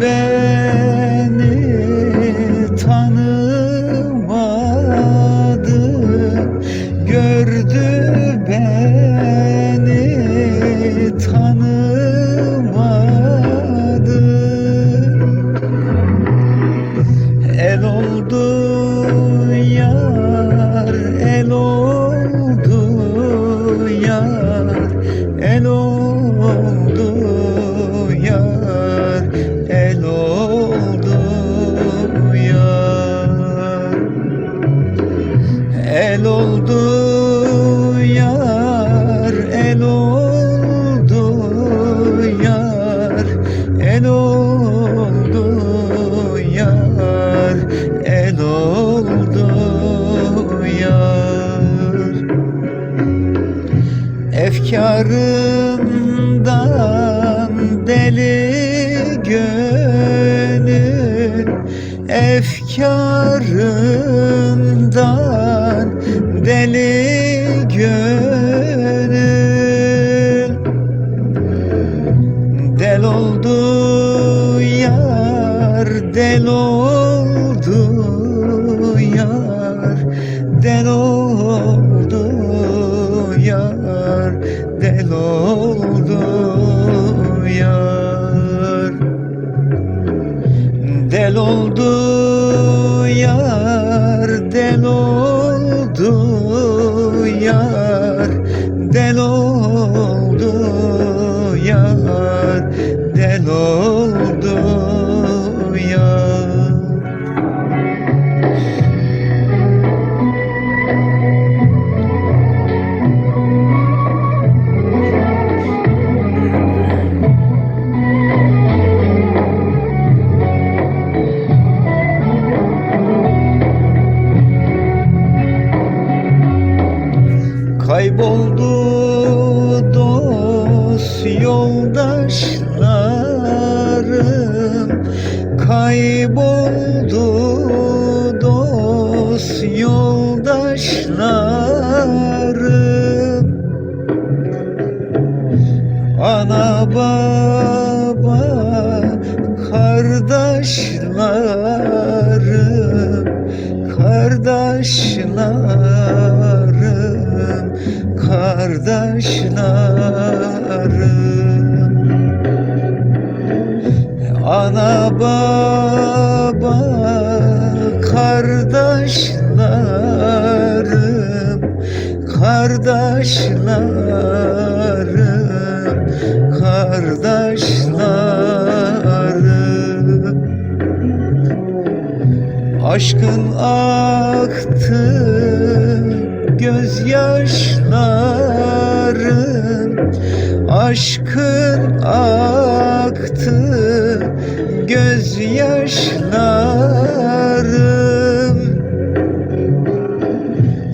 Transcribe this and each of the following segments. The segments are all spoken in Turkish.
beni tanımadı Efkarından deli gönül Efkarından deli gönül. Del oldu yar, del oldu oldu yar, del oldu yar, del oldu Kayboldu dost yoldaşlarım. Kayboldu dost yoldaşlarım. Ana baba kardeşlerim Kardeşlerim Kardeşlerim. Ana baba kardeşlerim Kardeşlerim Kardeşlerim. Aşkın aktı gözyaşlarım Aşkın aktı gözyaşlarım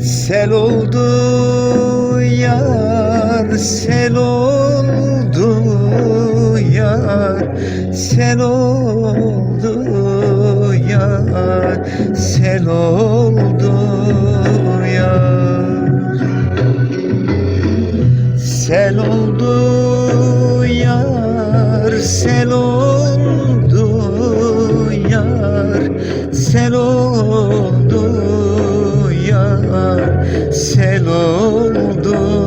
Sel oldu yar, sel oldu yar, sel oldu yar, sel oldu sel oldu yar, sel oldu yar, sel oldu